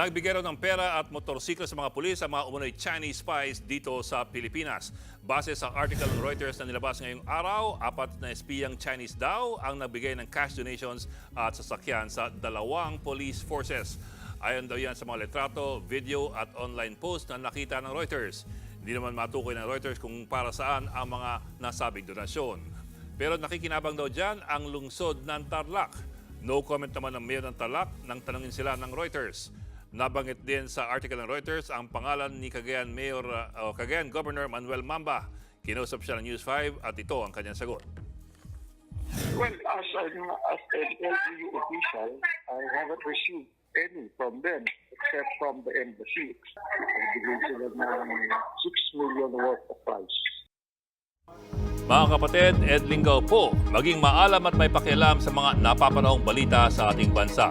Nagbigay ng pera at motorsiklo sa mga pulis ang mga umunoy Chinese spies dito sa Pilipinas. Base sa article ng Reuters na nilabas ngayong araw, apat na espiyang Chinese daw ang nagbigay ng cash donations at sasakyan sa dalawang police forces. Ayon daw yan sa mga letrato, video at online post na nakita ng Reuters. Hindi naman matukoy ng Reuters kung para saan ang mga nasabing donasyon. Pero nakikinabang daw dyan ang lungsod ng Tarlac. No comment naman ng mayor ng Tarlac nang tanungin sila ng Reuters. Nabanggit din sa article ng Reuters ang pangalan ni Cagayan Mayor uh, o Cagayan Governor Manuel Mamba. Kinausap siya ng News 5 at ito ang kanyang sagot. Well, as an, as an LGU official, I haven't received any from them except from the embassy. Nagbigay sila ng 6 million worth of price. Mga kapatid, Ed Lingaw po, maging maalam at may pakialam sa mga napapanahong balita sa ating bansa.